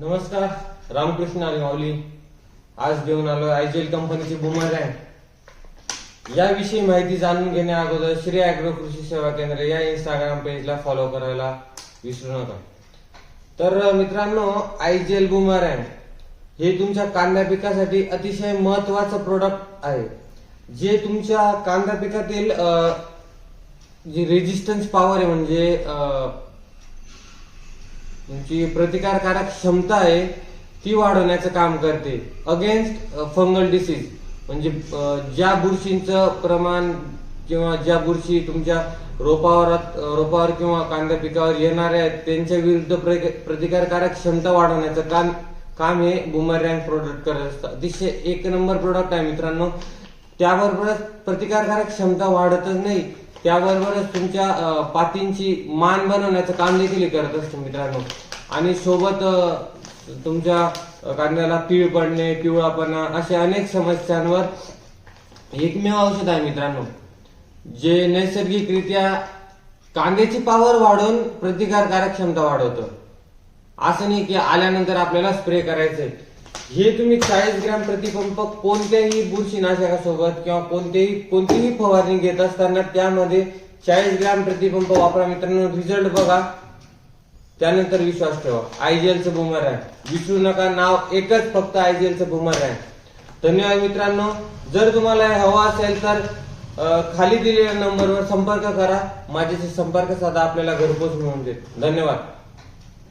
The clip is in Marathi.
नमस्कार रामकृष्ण आणि माऊली. आज घेऊन आलो आयजीएल कंपनीची बुमर आहे याविषयी माहिती जाणून घेण्या अगोदर श्री अॅग्रो कृषी सेवा केंद्र या इंस्टाग्राम पेजला फॉलो करायला विसरू नका. तर अ, मित्रांनो एल बुमर आहे हे तुमच्या कांदा पिकासाठी अतिशय महत्वाचं प्रोडक्ट आहे. जे तुमच्या कांदा पिकातील जी रेजिस्टन्स पॉवर आहे म्हणजे तुमची प्रतिकारकारक क्षमता आहे ती वाढवण्याचं काम करते. अगेन्स्ट फंगल डिसीज म्हणजे ज्या बुरशींचं प्रमाण किंवा ज्या बुरशी तुमच्या रोपावर रोपावर किंवा कांदा पिकावर येणाऱ्या आहेत त्यांच्या विरुद्ध प्रतिकारकारक क्षमता वाढवण्याचं काम काम हे बुमर रँक प्रोडक्ट करत असतं. अतिशय एक नंबर प्रोडक्ट आहे मित्रांनो. त्याबरोबरच प्रतिकारकारक क्षमता वाढतच नाही. त्याबरोबरच तुमच्या पातींची मान बनवण्याचं काम देखील करत असतो मित्रांनो. आणि सोबत तुमच्या कांद्याला पीळ पडणे पिवळापणा अशा अनेक समस्यांवर एकमेव औषध आहे मित्रांनो. जे नैसर्गिकरित्या कांद्याची पावर वाढवून प्रतिकारकारक क्षमता वाढवतं. असं नाही की आल्यानंतर आपल्याला स्प्रे करायचंय. हे तुम्ही चाळीस ग्रॅम प्रतिपंप कोणत्याही बुरशीनाशकासोबत किंवा कोणत्याही कोणतीही फवारणी घेत असताना त्यामध्ये चाळीस ग्रॅम प्रतिपंप वापरा. मित्रांनो रिझल्ट बघा. त्यानंतर विश्वास ठेवा. आयजीएलचं बुमर आहे. विसरू नका. नाव एकच फक्त आयजीएलचं बुमर आहे. धन्यवाद मित्रांनो. जर तुम्हाला हवा हवं असेल तर खाली दिलेल्या नंबरवर संपर्क करा. माझ्याशी संपर्क साधा. आपल्याला घरपोच मिळून देईल. धन्यवाद.